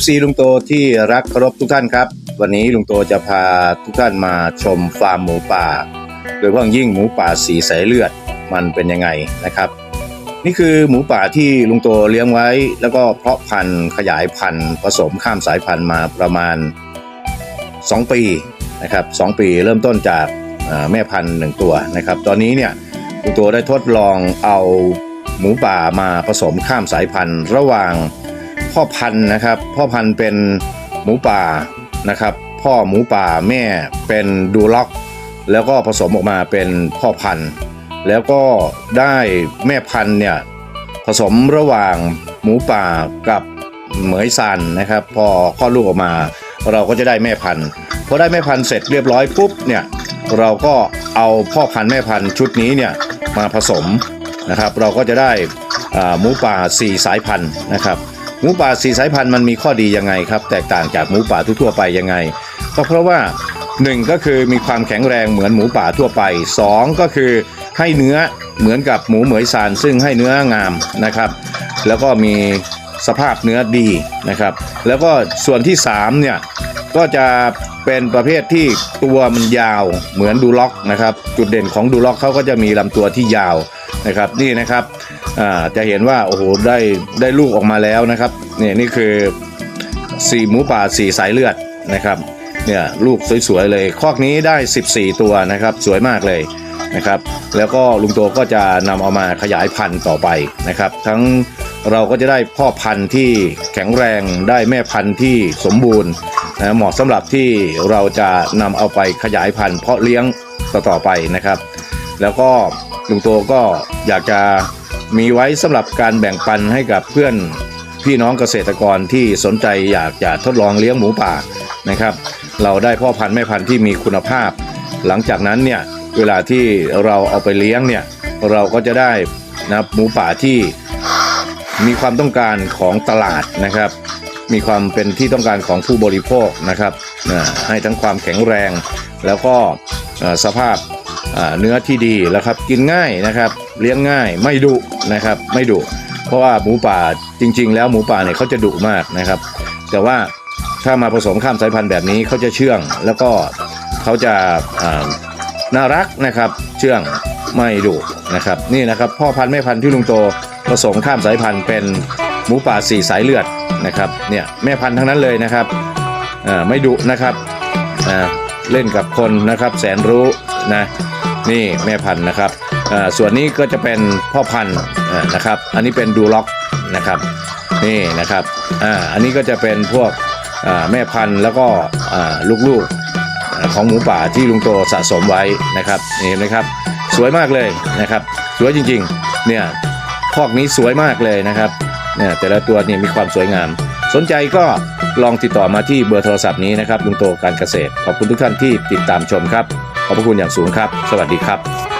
FC ลุงโตที่รักเคารพทุกท่านครับ วันนี้ลุงโตจะพาทุกท่านมาชมฟาร์มหมูป่า โดยเฉพาะอย่างยิ่งหมูป่าสีสายเลือดมันเป็นยังไงนะครับ นี่คือหมูป่าที่ลุงโตเลี้ยงไว้ แล้วก็เพาะพันธุ์ขยายพันธุ์ผสมข้ามสายพันธุ์มาประมาณ 2 ปีนะครับสองปีเริ่มต้นจากแม่พันธุ์หนึ่งตัวนะครับ ตอนนี้เนี่ยลุงโตได้ทดลองเอาหมูป่ามาผสมข้ามสายพันธุ์ระหว่าง พ่อพันธุ์นะครับ พ่อพันธุ์เป็นหมูป่านะครับ พ่อหมูป่าแม่เป็นดูล็อก แล้วก็ผสมออกมาเป็นพ่อพันธุ์ แล้วก็ได้แม่พันธุ์เนี่ยผสมระหว่างหมูป่ากับเหมยซันนะครับ พอคลอดลูกออกมา เราก็จะได้แม่พันธุ์พอได้แม่พันธุ์เสร็จเรียบร้อยปุ๊บเนี่ยเราก็เอาพ่อพันธุ์แม่พันธุ์ชุดนี้เนี่ยมาผสมนะครับ เราก็จะได้หมูป่า 4 สายพันธุ์นะครับ มูป่า4สายพันธุ์มันมีข้อดียังไงครับ แตกต่างจากหมูป่าทั่วไปยังไง ก็เพราะว่า 1 ก็คือมีความแข็งแรงเหมือนหมูป่าทั่วไป 2 ก็คือให้เนื้อเหมือนกับหมูเหมยซานซึ่งให้เนื้องามนะครับ แล้วก็มีสภาพเนื้อดีนะครับ แล้วก็ส่วนที่3เนี่ยก็จะเป็นประเภทที่ตัวมันยาวเหมือนดูล็อกนะครับ จุดเด่นของดูล็อกเขาก็จะมีลำตัวที่ยาวนะครับนี่นะครับ อ่าจะเห็นว่าโอ้โหได้ได้ลูกออกมาแล้วนะครับเนี่ยนี่คือสี่หมูป่าสี่สายเลือดนะครับเนี่ยลูกสวยๆเลย คอกนี้ได้ 14 ตัวนะครับ สวยมากเลยนะครับ แล้วก็ลุงโตก็จะนำเอามาขยายพันธุ์ต่อไปนะครับ ทั้งเราก็จะได้พ่อพันธุ์ที่แข็งแรงได้แม่พันธุ์ที่สมบูรณ์นะเหมาะสำหรับที่เราจะนำเอาไปขยายพันธุ์เพาะเลี้ยงต่อๆไปนะครับ แล้วก็ลุงโตก็อยากจะ มีไว้สำหรับการแบ่งปันให้กับเพื่อนพี่น้องเกษตรกรที่สนใจอยากจะทดลองเลี้ยงหมูป่านะครับ เราได้พ่อพันธุ์แม่พันธุ์ที่มีคุณภาพ หลังจากนั้นเนี่ยเวลาที่เราเอาไปเลี้ยงเนี่ยเราก็จะได้นะหมูป่าที่มีความต้องการของตลาดนะครับ มีความเป็นที่ต้องการของผู้บริโภคนะครับให้ทั้งความแข็งแรง แล้วก็สภาพ เนื้อที่ดีแล้วครับกินง่ายนะครับ เลี้ยงง่ายไม่ดุนะครับ ไม่ดุเพราะว่าหมูป่าจริง ๆ แล้วหมูป่าเนี่ยเขาจะดุมากนะครับ แต่ว่าถ้ามาผสมข้ามสายพันธุ์แบบนี้เขาจะเชื่อง แล้วก็เขาจะน่ารักนะครับ เชื่องไม่ดุนะครับ นี่นะครับ พ่อพันธุ์แม่พันธุ์ที่ลุงโตผสมข้ามสายพันธุ์เป็นหมูป่าสี่สายเลือดนะครับเนี่ยแม่พันธุ์ทั้งนั้นเลยนะครับไม่ดุนะครับ เล่นกับคนนะครับ แสนรู้นะนี่แม่พันธุ์นะครับส่วนนี้ก็จะเป็นพ่อพันธุ์นะครับ อันนี้เป็นดูล็อกนะครับนี่นะครับออันนี้ก็จะเป็นพวกแม่พันธุ์แล้วก็ลูกๆของหมูป่าที่ลุงโตสะสมไว้นะครับนี่เห็นไหมครับ สวยมากเลยนะครับ สวยจริงๆเนี่ยพอกนี้สวยมากเลยนะครับเนี่ยแต่ละตัวเนี่ยมีความสวยงาม สนใจก็ ลองติดต่อมาที่เบอร์โทรศัพท์นี้นะครับลุงโตการเกษตร ขอบคุณทุกท่านที่ติดตามชมครับ ขอบพระคุณอย่างสูงครับ สวัสดีครับ